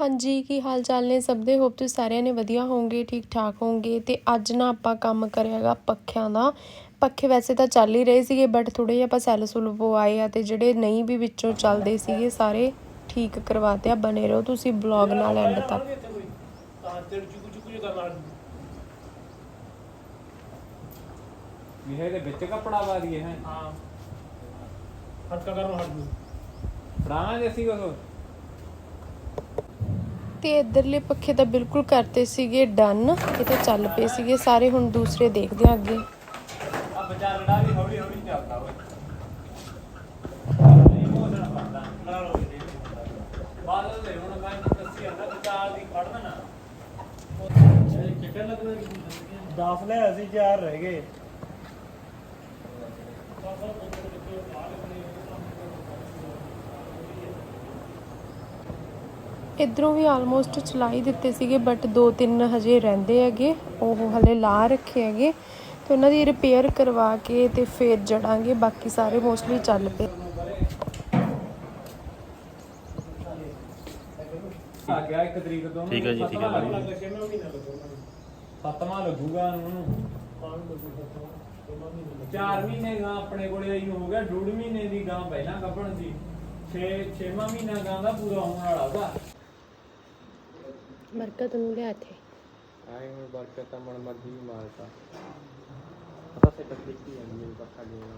ਹਾਂਜੀ ਕੀ ਹਾਲ ਚਾਲ ਨੇ? ਸਭ ਦੇ ਹੋਪ ਤੁਸੀਂ ਸਾਰਿਆਂ ਨੇ ਵਧੀਆ ਹੋਵੋਗੇ ਠੀਕ ਠਾਕ ਹੋਵੋਗੇ। ਤੇ ਅੱਜ ਨਾ ਆਪਾਂ ਕੰਮ ਕਰਿਆਗਾ ਪੱਖਿਆਂ ਦਾ। ਪੱਖੇ ਵੈਸੇ ਤਾਂ ਚੱਲ ਹੀ ਰਹੇ ਸੀਗੇ ਬਟ ਥੋੜੇ ਜਿਹਾ ਆਪਾਂ ਸੈੱਲ ਸੁਲ ਪਵਾਏ ਆ ਤੇ ਜਿਹੜੇ ਨਹੀਂ ਵੀ ਵਿੱਚੋਂ ਚੱਲਦੇ ਸੀਗੇ ਸਾਰੇ ਠੀਕ ਕਰਵਾਤੇ ਆ ਬਨੇ ਰਹੋ ਤੁਸੀਂ ਬਲੌਗ ਨਾਲ ਐਂਡ ਤੱਕ। ਇਹ ਇਹਦੇ ਵਿੱਚ ਕੱਪੜਾ ਹੈ। ਹਾਂ। ਹਟਕਾ ਹਟ ਜੂ ਅਸੀਂ ਤੇ ਇਧਰਲੇ ਪੱਖੇ ਤਾਂ ਬਿਲਕੁਲ ਕਰਤੇ ਸੀਗੇ, ਡਨ। ਇਹ ਤਾਂ ਚੱਲ ਪਏ ਸੀਗੇ, ਸਾਰੇ ਹੁਣ ਦੂਸਰੇ ਦੇਖਦੇ ਆ ਅੱਗੇ। ਆ ਬੱਚਾ ਲੜਾ ਵੀ ਹੌਲੀ ਹੌਲੀ ਚੱਲਦਾ ਓਏ ਨਹੀਂ ਮੋਸਣਾ ਪੜਦਾ ਲਾ ਲਓ ਜੀ ਬਾਦਲ ਦੇ ਹੁਣ ਮੈਂ ਦੱਸੀ ਜਾਂਦਾ ਵਿਚਾਰ ਦੀ ਫੜ ਦੇਣਾ ਕਿੱਥੇ ਲੱਗਦਾ 10 ਲੈ ਅਸੀਂ ਚਾਰ ਰਹਿ ਗਏ। ਇਧਰੋਂ ਵੀ ਆਲਮੋਸਟ ਚਲਾ ਹੀ ਦਿੱਤੇ ਸੀਗੇ ਬਟ ਦੋ ਤਿੰਨ ਹਜੇ ਰਹਿੰਦੇ ਹੈਗੇ ਉਹ ਹਲੇ ਲਾ ਰੱਖੇ ਹੈਗੇ ਤੇ ਉਹਨਾਂ ਦੀ ਰਿਪੇਅਰ ਕਰਵਾ ਕੇ ਤੇ ਫੇਰ ਜੜਾਂਗੇ ਬਾਕੀ ਸਾਰੇ ਮੋਸਟਲੀ ਚੱਲ ਪਏ। ਆ ਗਿਆ ਇੱਕ ਤਰੀਕ ਤੋਂ। ਠੀਕ ਹੈ ਜੀ, ਠੀਕ ਹੈ ਲੱਗੂਗਾ ਸੱਤਵਾਂ ਲੱਗੂਗਾ ਉਹਨੂੰ। ਚਾਰ ਮਹੀਨੇ ਗਾਂ ਆਪਣੇ ਕੋਲੇ ਆਈ ਹੋ ਗਿਆ ਡੂਢ ਮਹੀਨੇ ਦੀ ਗਾਂ ਪਹਿਲਾਂ ਕੱਢਣ ਸੀ। 6 ਛੇਵਾਂ ਮਹੀਨਾ ਗਾਂ ਦਾ ਪੂਰਾ ਹੋਣ ਵਾਲਾ ਉਹਦਾ। ਬਰਕਤ ਨੂੰ ਲਿਆ ਇੱਥੇ। ਆਏ ਹੁਣ ਬਰਕਤ ਤਾਂ ਮਨ ਮਰਜ਼ੀ ਵੀ ਮਾਰਤਾ ਪਤਾ ਸੇ ਕੱਟੀ ਕੀ ਹੈ ਮੇਰੇ ਪੱਖਾ ਦੇਣਾ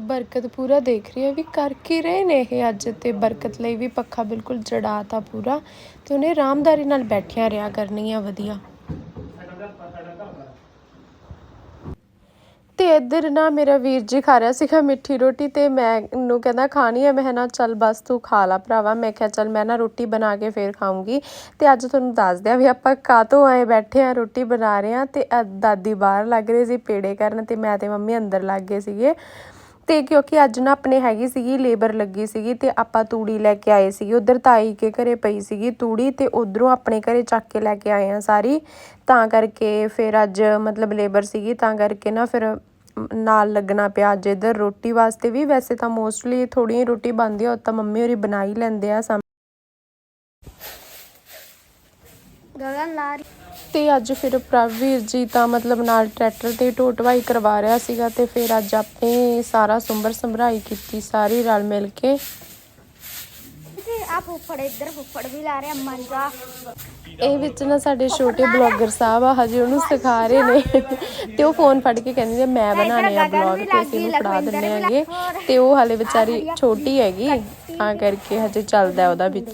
ਬਰਕਤ ਪੂਰਾ ਦੇਖ ਰਹੀ ਹੈ ਵੀ ਕਰ ਕੀ ਰਹੇ ਨੇ ਇਹ ਅੱਜ ਤੇ ਬਰਕਤ ਲਈ ਵੀ ਪੱਖਾ ਬਿਲਕੁਲ ਜੜਾਤਾ ਪੂਰਾ ਤੇ ਉਹਨੇ ਆਰਾਮਦਾਰੀ ਨਾਲ ਬੈਠਿਆ ਰਿਹਾ ਕਰਨੀ ਆ ਵਧੀਆ ਸਾਡਾ ਘਰ ਸਾਡਾ ਘਰ ਦਾ ਤੇ ਇੱਧਰ ਨਾ ਮੇਰਾ ਵੀਰ ਜੀ ਖਾ ਰਿਹਾ ਸੀਗਾ ਮਿੱਠੀ ਰੋਟੀ ਤੇ ਮੈਂ ਨੂੰ ਕਹਿੰਦਾ, ਖਾਣੀ ਹੈ ਮੈਂ ਕਿਹਾ, ਨਾ, ਚੱਲ ਬਸ ਤੂੰ ਖਾ ਲਾ ਭਰਾਵਾ। ਮੈਂ ਕਿਹਾ, ਚੱਲ ਮੈਂ ਨਾ ਰੋਟੀ ਬਣਾ ਕੇ ਫੇਰ ਖਾਊਂਗੀ। ਤੇ ਅੱਜ ਤੁਹਾਨੂੰ ਦੱਸ ਦਿਆਂ ਵੀ ਆਪਾਂ ਕਾਤੋਂ ਆਏ ਬੈਠੇ ਆ, ਰੋਟੀ ਬਣਾ ਰਹੇ ਆ ਤੇ ਦਾਦੀ ਬਾਹਰ ਲੱਗ ਰਹੀ ਸੀ ਪੇੜੇ ਕਰਨ ਤੇ ਮੈਂ ਤੇ ਮੰਮੀ ਅੰਦਰ ਲੱਗ ਗਏ ਸੀਗੇ। ਤੇ ਕਿਉਂਕਿ ਅੱਜ ਨਾ ਆਪਣੇ ਹੈਗੀ ਸੀਗੀ, ਲੇਬਰ ਲੱਗੀ ਸੀਗੀ ਤੇ ਆਪਾਂ ਤੂੜੀ ਲੈ ਕੇ ਆਏ ਸੀਗੇ। ਉਧਰ ਤਾਈ ਕੇ ਘਰੇ ਪਈ ਸੀਗੀ ਤੂੜੀ ਤੇ ਉਧਰੋਂ ਆਪਣੇ ਘਰੇ ਚੱਕ ਕੇ ਲੈ ਕੇ ਆਏ ਆ ਸਾਰੀ। ਤਾਂ ਕਰਕੇ ਫਿਰ ਅੱਜ ਮਤਲਬ ਲੇਬਰ ਸੀਗੀ, ਤਾਂ ਕਰਕੇ ਨਾ ਫਿਰ ਨਾਲ ਲੱਗਣਾ ਪਿਆ ਅੱਜ ਇੱਧਰ ਰੋਟੀ ਵਾਸਤੇ ਵੀ। ਵੈਸੇ ਤਾਂ ਮੋਸਟਲੀ ਥੋੜੀ ਰੋਟੀ ਬਣਦੀ ਆ ਉਹ ਤਾਂ ਮੰਮੀ ਹੋਰੀ ਬਣਾ ਹੀ ਲੈਂਦੇ ਆ ਸਾਮ- ਗਗਨ ਲਾ ਰਹੀ। ਤੇ ਅੱਜ ਫਿਰ ਪ੍ਰਭਵੀਰ ਜੀ ਤਾਂ ਮਤਲਬ ਨਾਲ ਟਰੈਕਟਰ ਤੇ ਢੋ ਢਵਾਈ ਕਰਵਾ ਰਿਹਾ ਸੀਗਾ ਤੇ ਫਿਰ ਅੱਜ ਆਪਣੇ ਸਾਰਾ ਸੁੰਬਰ ਸੰਭਰਾਈ ਕੀਤੀ ਸਾਰੀ ਰਲ ਮਿਲ ਕੇ। ਆ ਫੁੱਫੜ ਇੱਧਰ ਫੁੱਫੜ ਵੀ ਲਾ ਰਿਹਾ ਮੰਜਾ ਇਹ ਵਿੱਚ ਨਾ ਸਾਡੇ ਛੋਟੇ ਬਲੌਗਰ ਸਾਹਿਬ ਆ ਹਜੇ ਉਹਨੂੰ ਸਿਖਾ ਰਹੇ ਨੇ। ਤੇ ਉਹ ਫੋਨ ਫੜ ਕੇ ਕਹਿੰਦੀ ਆ ਮੈਂ ਬਣਾਣੇ ਆ ਬਲੌਗ ਤੇ ਅਸੀਂ ਇਹਨੂੰ ਫੜਾ ਦਿੰਦੇ ਹੈਗੇ। ਤੇ ਉਹ ਹਾਲੇ ਵਿਚਾਰੀ ਛੋਟੀ ਹੈਗੀ ਤਾਂ ਕਰਕੇ ਹਜੇ ਚੱਲਦਾ ਉਹਦਾ ਵੀ।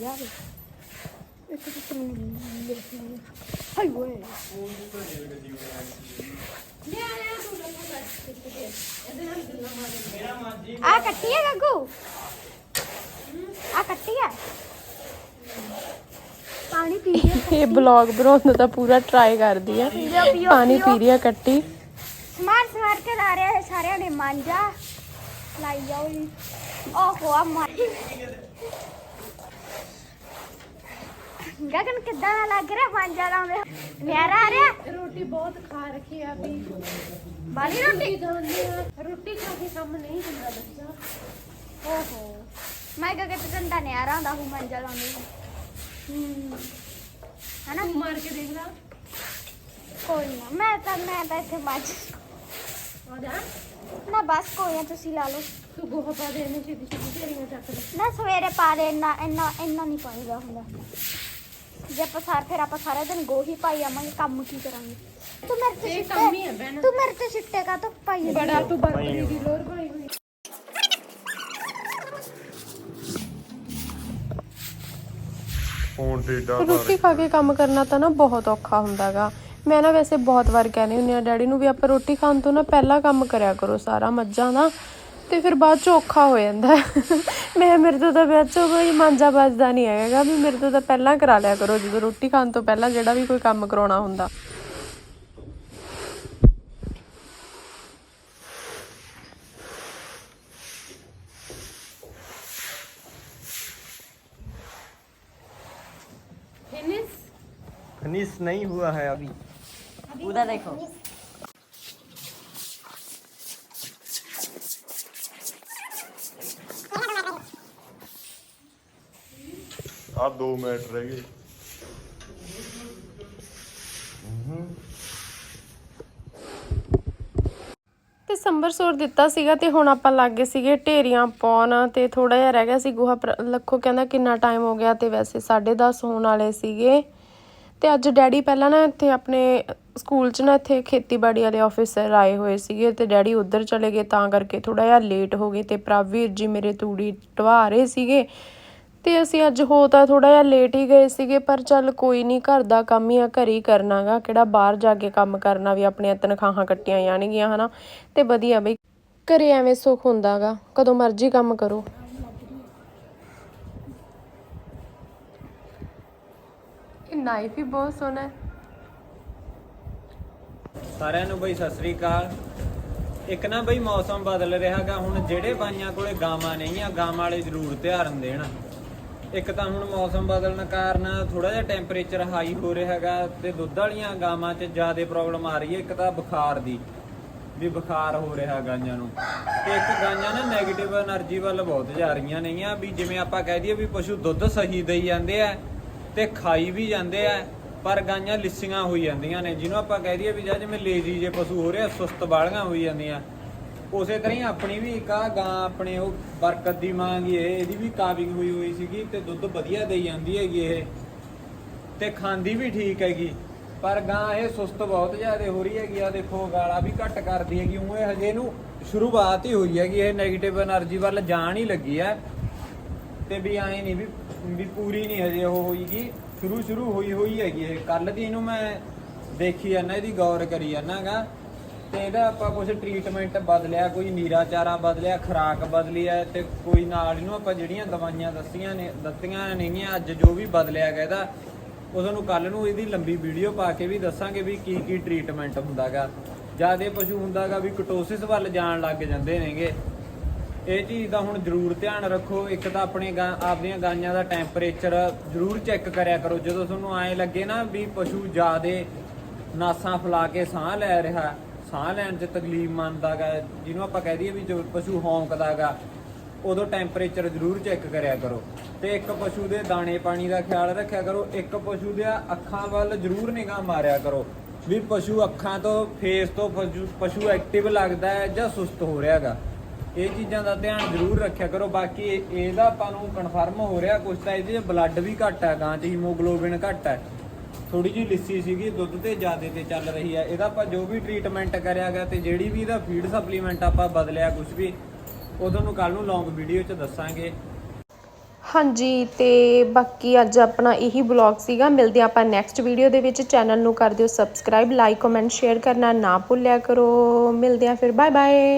ਆ ਕੱਟੀ ਹੈ ਗੱਗੂ? ਆ ਕੱਟੀ ਹੈ ਪਾਣੀ ਪੀ ਲਿਆ ਇਹ ਬਲੌਗ ਬਣਾਉਣ ਦਾ ਤਾਂ ਪੂਰਾ ਟਰਾਈ ਕਰਦੀ ਆ। ਪੀਓ, ਪੀਓ, ਪਾਣੀ ਪੀਓ। ਪੀ ਰਹੀ ਆ ਕੱਟੀ। ਸਮਾਰ ਸਮਾਰ ਕੇ ਲਾ ਰਿਹਾ ਹੈ ਸਾਰਿਆਂ ਨੇ ਮਾਂਜਾ ਲਾਈ ਜਾਓ ਜੀ। ਓਹੋ ਆ ਮਾਰ ਗਗਨ ਕਿੱਦਾਂ ਦਾ ਲੱਗ ਰਿਹਾ ਮਾਂਜਾ ਲਾਉਂਦੇ ਨਿਆਰਾ ਆ ਰਿਹਾ? ਰੋਟੀ ਬਹੁਤ ਖਾ ਰੱਖੀ ਆ ਵੀ ਬਾਲੀ ਰੋਟੀ? ਰੋਟੀ ਖਾ ਕੇ ਕੰਮ ਨਹੀਂ ਹੁੰਦਾ ਬੱਚਾ। ਓਹੋ। ਮੈਂ ਗਗਨ ਤੇ ਕੰਦਾ ਨਿਆਰਾ ਹੁੰਦਾ ਹੂੰ ਮਾਂਜਾ ਲਾਉਂਦੇ ਹੂੰ। ਹਨਾ? ਮਾਰ ਕੇ ਦੇਖ ਲਾ। ਕੋਈ ਨਾ ਮੈਂ ਤਾਂ ਮੈਂ ਤਾਂ ਇੱਥੇ ਆ ਜਾ। ਨਾ ਬਸ ਕੋਈ ਨਾ ਤੁਸੀਂ ਲਾ ਲਓ। ਤੂੰ ਗੋਹਾ ਪਾ ਦੇ ਇਹਨੇ ਛੇਤੀ ਛੇਤੀ ਢੇਰੀਆਂ ਚੱਕ ਲੈ ਨਾ ਸਵੇਰੇ ਪਾ ਦੇ ਇੰਨਾ ਇੰਨਾ ਇੰਨਾ ਨਹੀਂ ਪਾਈਦਾ ਹੁੰਦਾ। ਜੇ ਆਪਾਂ ਸਾਰ ਫਿਰ ਆਪਾਂ ਸਾਰਾ ਦਿਨ ਗੋਹੀ ਪਾਈ ਆਵਾਂਗੇ ਕੰਮ ਕੀ ਕਰਾਂਗੇ? ਤੂੰ ਮੇਰੇ ਤੇ ਇਹ ਸਿੱਟੇ ਕੰਮ ਹੀ ਹੈ ਭੈਣ। ਤੂੰ ਮੇਰੇ ਤੇ ਸਿੱਟੇ ਕਾ ਤੂੰ ਪਾਈ ਬੜਾ ਤੂੰ ਬਰਤਨੀ ਦੀ ਲੋਰ ਪਾਈ ਫੋਨ ਟੇਡਾ ਰੋਟੀ ਖਾ ਕੇ ਕੰਮ ਕਰਨਾ ਤਾਂ ਨਾ ਬਹੁਤ ਔਖਾ ਹੁੰਦਾਗਾ। ਮੈਂ ਨਾ ਵੈਸੇ ਬਹੁਤ ਵਾਰ ਕਹਿੰਦੀ ਹੁੰਦੀ ਆ ਡੈਡੀ ਨੂੰ ਵੀ ਆਪਾਂ ਰੋਟੀ ਖਾਣ ਤੋਂ ਨਾ ਪਹਿਲਾਂ ਕੰਮ ਕਰਿਆ ਕਰੋ ਸਾਰਾ ਮੱਝਾਂ ਦਾ। ਤੇ ਫਿਰ ਬਾਅਦ ਚ ਔਖਾ ਹੋ ਜਾਂਦਾ। ਮੈਂ ਮੇਰੇ ਤੋਂ ਤਾਂ ਬਾਅਦ ਚ ਕੋਈ ਮਾਂਜਾ ਵੱਜਦਾ ਨਹੀਂ ਹੈਗਾ ਵੀ ਮੇਰੇ ਤੋਂ ਤਾਂ ਪਹਿਲਾਂ ਕਰਾ ਲਿਆ ਕਰੋ ਜਦੋਂ ਰੋਟੀ ਖਾਣ ਤੋਂ ਪਹਿਲਾਂ ਜਿਹੜਾ ਵੀ ਕੋਈ ਕੰਮ ਕਰਾਉਣਾ ਹੁੰਦਾ। फिनिश नहीं हुआ है अभी उधर देखो ਆ 2 ਮਿੰਟ ਰਹਿ ਗਏ ਤੇ ਸੰਬਰ ਸੋਰ ਦਿੱਤਾ ਸੀਗਾ ਤੇ ਹੁਣ ਆਪਾਂ ਲੱਗ ਗਏ ਸੀਗੇ ਢੇਰੀਆਂ ਪਾਉਣ ਤੇ ਥੋੜਾ ਜਿਹਾ ਰਹਿ ਗਿਆ ਸੀ ਗੋਹਾ ਪਰ- ਲੱਖੋ ਕਹਿੰਦਾ ਕਿੰਨਾ ਟਾਈਮ ਹੋ ਗਿਆ ਤੇ ਵੈਸੇ 10:30 ਹੋਣ ਵਾਲੇ ਸੀਗੇ ਤੇ ਅੱਜ ਡੈਡੀ ਪਹਿਲਾਂ ਨਾ ਇੱਥੇ ਆਪਣੇ ਸਕੂਲ 'ਚ ਨਾ ਇੱਥੇ ਖੇਤੀਬਾੜੀ ਵਾਲੇ ਆਫਿਸਰ ਆਏ ਹੋਏ ਸੀਗੇ ਤੇ ਡੈਡੀ ਉੱਧਰ ਚਲੇ ਗਏ, ਤਾਂ ਕਰਕੇ ਥੋੜਾ ਜਿਹਾ ਲੇਟ ਹੋ ਗਏ ਤੇ ਪ੍ਰਭਵੀਰ ਜੀ ਮੇਰੇ ਤੂੜੀ ਢਵਾ ਰਹੇ ਸੀਗੇ। ਤੇ ਅਸੀਂ ਅੱਜ ਹੋ ਤਾਂ ਥੋੜਾ ਜਿਹਾ ਲੇਟ ਹੀ ਗਏ ਸੀਗੇ, ਪਰ ਚੱਲ ਕੋਈ ਨਹੀਂ ਘਰ ਦਾ ਕੰਮ ਹੀ ਆ, ਘਰ ਹੀ ਕਰਨਾਗਾ ਕਿਹੜਾ ਬਾਹਰ ਜਾ ਕੇ ਕੰਮ ਕਰਨਾ ਵੀ ਆਪਣੀਆਂ ਤਨਖਾਹਾਂ ਕੱਟੀਆਂ ਜਾਣਗੀਆਂ, ਹਨਾ। ਤੇ ਵਧੀਆ ਬਈ, ਘਰੇ ਐਵੇਂ ਸੁੱਖ ਹੁੰਦਾਗਾ ਕਦੋਂ ਮਰਜ਼ੀ ਕੰਮ ਕਰੋ। ਨਾਈਫ ਹੀ ਬਹੁਤ ਸੋਹਣਾ ਹੈ। ਸਾਰਿਆਂ ਨੂੰ ਬਈ ਸਤਿ ਸ੍ਰੀ ਅਕਾਲ। ਇੱਕ ਨਾ ਬਈ ਮੌਸਮ ਬਦਲ ਰਿਹਾਗਾ, ਹੁਣ ਜਿਹੜੇ ਬਾਈਆਂ ਕੋਲੇ ਗਾਵਾਂ ਨਹੀਂ ਆ, ਗਾਵਾਂ ਵਾਲੇ ਜ਼ਰੂਰ ਧਿਆਨ ਦੇਣ ਇੱਕ ਤਾਂ ਹੁਣ ਮੌਸਮ ਬਦਲਣ ਕਾਰਨ ਥੋੜਾ ਜਿਹਾ ਟੈਂਪਰੇਚਰ ਹਾਈ ਹੋ ਰਿਹਾਗਾ ਤੇ ਦੁੱਧ ਵਾਲੀਆਂ ਗਾਵਾਂ 'ਚ ਜ਼ਿਆਦਾ ਪ੍ਰੋਬਲਮ ਆ ਰਹੀ ਹੈ। ਇੱਕ ਤਾਂ ਬੁਖਾਰ ਦੀ ਵੀ ਬੁਖਾਰ ਹੋ ਰਿਹਾ ਗਾਈਆਂ ਨੂੰ। ਤੇ ਇੱਕ ਗਾਈਆਂ ਨਾ 네ਗੇਟਿਵ એનર્ਜੀ ਵੱਲ ਬਹੁਤ ਜਾ ਰਹੀਆਂ ਨੇਗੀਆਂ ਵੀ ਜਿਵੇਂ ਆਪਾਂ ਕਹਿ ਦਈਏ ਵੀ ਪਸ਼ੂ ਦੁੱਧ ਸਹੀ ਦੇਈ ਜਾਂਦੇ ਆ ਤੇ ਖਾਈ ਵੀ ਜਾਂਦੇ ਆ, ਪਰ ਗਾਈਆਂ ਲਿੱਸੀਆਂ ਹੋਈ ਜਾਂਦੀਆਂ ਨੇ। ਜਿਹਨੂੰ ਆਪਾਂ ਕਹਿ ਦਈਏ ਵੀ ਜਾਂ ਜਿਵੇਂ ਲੇਜੀ ਜੇ ਪਸ਼ੂ ਹੋ ਰਿਹਾ, ਸੁਸਤ ਬਾਲੀਆਂ ਹੋਈ ਜਾਂਦੀਆਂ। ਉਸੇ ਤਰ੍ਹਾਂ ਹੀ ਆਪਣੀ ਵੀ ਇੱਕ ਆ ਗਾਂ ਆਪਣੇ ਉਹ ਬਰਕਤ ਦੀ ਮਾਂ ਇਹ, ਇਹਦੀ ਵੀ ਕਾਬਿੰਗ ਹੋਈ ਹੋਈ ਸੀਗੀ ਤੇ ਦੁੱਧ ਵਧੀਆ ਦੇਈ ਜਾਂਦੀ ਹੈਗੀ ਇਹ। ਤੇ ਖਾਂਦੀ ਵੀ ਠੀਕ ਹੈਗੀ, ਪਰ ਗਾਂ ਇਹ ਸੁਸਤ ਬਹੁਤ ਜ਼ਿਆਦਾ ਹੋ ਰਹੀ ਹੈਗੀ। ਆ ਦੇਖੋ, ਗਾਲਾ ਵੀ ਘੱਟ ਕਰਦੀ ਹੈਗੀ। ਉਹ ਹਜੇ ਨੂੰ ਸ਼ੁਰੂਆਤ ਹੀ ਹੋਈ ਹੈਗੀ, ਇਹ 네ਗੇਟਿਵ એનર્ਜੀ ਵੱਲ ਜਾਣ ਹੀ ਲੱਗੀ ਹੈ ਤੇ ਵੀ ਐਂ ਨਹੀਂ ਵੀ ਵੀ ਪੂਰੀ ਨਹੀਂ ਹਜੇ ਉਹ ਹੋਈਗੀ ਸ਼ੁਰੂ ਸ਼ੁਰੂ ਹੋਈ ਹੋਈ ਹੈਗੀ ਇਹ। ਕੱਲ ਦੀ ਇਹਨੂੰ ਮੈਂ ਦੇਖੀ ਜਾਂਦਾ, ਇਹਦੀ ਗੌਰ ਕਰੀ ਜਾਂਦਾਗਾ। ਤੇ ਇਹਦਾ ਆਪਾਂ ਕੁਝ ਟ੍ਰੀਟਮੈਂਟ ਬਦਲਿਆ, ਕੋਈ ਨੀਰਾ ਚਾਰਾ ਬਦਲਿਆ, ਖੁਰਾਕ ਬਦਲੀ ਹੈ ਤੇ ਕੋਈ ਨਾਲ ਇਹਨੂੰ ਆਪਾਂ ਜਿਹੜੀਆਂ ਦਵਾਈਆਂ ਦੱਸੀਆਂ ਨੇ, ਦਿੱਤੀਆਂ ਨੇਗੀਆਂ ਅੱਜ ਜੋ ਵੀ ਬਦਲਿਆ ਗਿਆ ਇਹਦਾ, ਉਹ ਤੁਹਾਨੂੰ ਕੱਲ ਨੂੰ ਇਹਦੀ ਲੰਬੀ ਵੀਡੀਓ ਪਾ ਕੇ ਵੀ ਦੱਸਾਂਗੇ ਵੀ ਕੀ ਕੀ ਟ੍ਰੀਟਮੈਂਟ ਹੁੰਦਾਗਾ। ਜ਼ਿਆਦਾ ਪਸ਼ੂ ਹੁੰਦਾਗਾ ਵੀ ਕਟੋਸਿਸ ਵੱਲ ਜਾਣ ਲੱਗ ਜਾਂਦੇ ਨੇਗੇ। ਇਹ ਚੀਜ਼ ਦਾ ਹੁਣ ਜ਼ਰੂਰ ਧਿਆਨ ਰੱਖੋ। ਇੱਕ ਤਾਂ ਆਪਣੇ ਗਾਂ ਆਪਣੀਆਂ ਗਾਈਆਂ ਦਾ ਟੈਂਪਰੇਚਰ ਜ਼ਰੂਰ ਚੈੱਕ ਕਰਿਆ ਕਰੋ। ਜਦੋਂ ਤੁਹਾਨੂੰ ਐਂ ਲੱਗੇ ਨਾ ਵੀ ਪਸ਼ੂ ਜ਼ਿਆਦੇ ਨਾਸਾਂ ਫੁਲਾ ਕੇ ਸਾਹ ਲੈ ਰਿਹਾ, ਸਾਹ ਲੈਣ 'ਚ ਤਕਲੀਫ ਮੰਨਦਾਗਾ ਜਿਹਨੂੰ ਆਪਾਂ ਕਹਿ ਦਈਏ ਵੀ ਜੋ ਪਸ਼ੂ ਹੌਂਕਦਾਗਾ ਉਦੋਂ ਟੈਂਪਰੇਚਰ ਜ਼ਰੂਰ ਚੈੱਕ ਕਰਿਆ ਕਰੋ। ਤੇ ਇੱਕ ਪਸ਼ੂ ਦੇ ਦਾਣੇ ਪਾਣੀ ਦਾ ਖਿਆਲ ਰੱਖਿਆ ਕਰੋ। ਇੱਕ ਪਸ਼ੂ ਦੇ ਅੱਖਾਂ ਵੱਲ ਜ਼ਰੂਰ ਨਿਗਾਹ ਮਾਰਿਆ ਕਰੋ ਵੀ ਪਸ਼ੂ ਅੱਖਾਂ ਤੋਂ ਫੇਸ ਤੋਂ ਪਸ਼ੂ ਪਸ਼ੂ ਐਕਟਿਵ ਲੱਗਦਾ ਹੈ ਜਾਂ ਸੁਸਤ ਹੋ ਰਿਹਾ ਰਿਹਾਗਾ ਇਹ ਚੀਜ਼ਾਂ ਦਾ ਧਿਆਨ ਜ਼ਰੂਰ ਰੱਖਿਆ ਕਰੋ। ਬਾਕੀ ਇਹ- ਇਹਦਾ ਆਪਾਂ ਨੂੰ ਕਨਫਰਮ ਹੋ ਰਿਹਾ ਕੁਝ ਤਾਂ ਇਹਦੇ ਬਲੱਡ ਵੀ ਘੱਟ ਹੈ ਗਾਂ 'ਚ ਹੀਮੋਗਲੋਬਿਨ ਘੱਟ ਹੈ ਥੋੜੀ ਜਿਹੀ ਲਿੱਸੀ ਸੀਗੀ, ਦੁੱਧ ਤੇ ਜ਼ਿਆਦੇ ਤੇ ਚੱਲ ਰਹੀ ਹੈ ਇਹਦਾ ਆਪਾਂ ਜੋ ਵੀ ਟ੍ਰੀਟਮੈਂਟ ਕਰਿਆ ਗਿਆ ਤੇ ਜਿਹੜੀ ਵੀ ਇਹਦਾ ਫੀਡ ਸਪਲੀਮੈਂਟ ਆਪਾਂ ਬਦਲਿਆ ਕੁਝ ਵੀ, ਉਹ ਤੁਹਾਨੂੰ ਕੱਲ ਨੂੰ ਲੌਂਗ ਵੀਡੀਓ 'ਚ ਦੱਸਾਂਗੇ। ਹਾਂਜੀ, ਤੇ ਬਾਕੀ ਅੱਜ ਆਪਣਾ ਇਹੀ ਬਲੌਗ ਸੀਗਾ। ਮਿਲਦੇ ਹਾਂ ਆਪਾਂ ਨੈਕਸਟ ਵੀਡੀਓ ਦੇ ਵਿੱਚ। ਚੈਨਲ ਨੂੰ ਕਰ ਦਿਓ ਸਬਸਕ੍ਰਾਈਬ ਲਾਈਕ ਕਮੈਂਟ ਸ਼ੇਅਰ ਕਰਨਾ ਨਾ ਭੁੱਲਿਆ ਕਰੋ। ਮਿਲਦੇ ਹਾਂ ਫਿਰ। Bye bye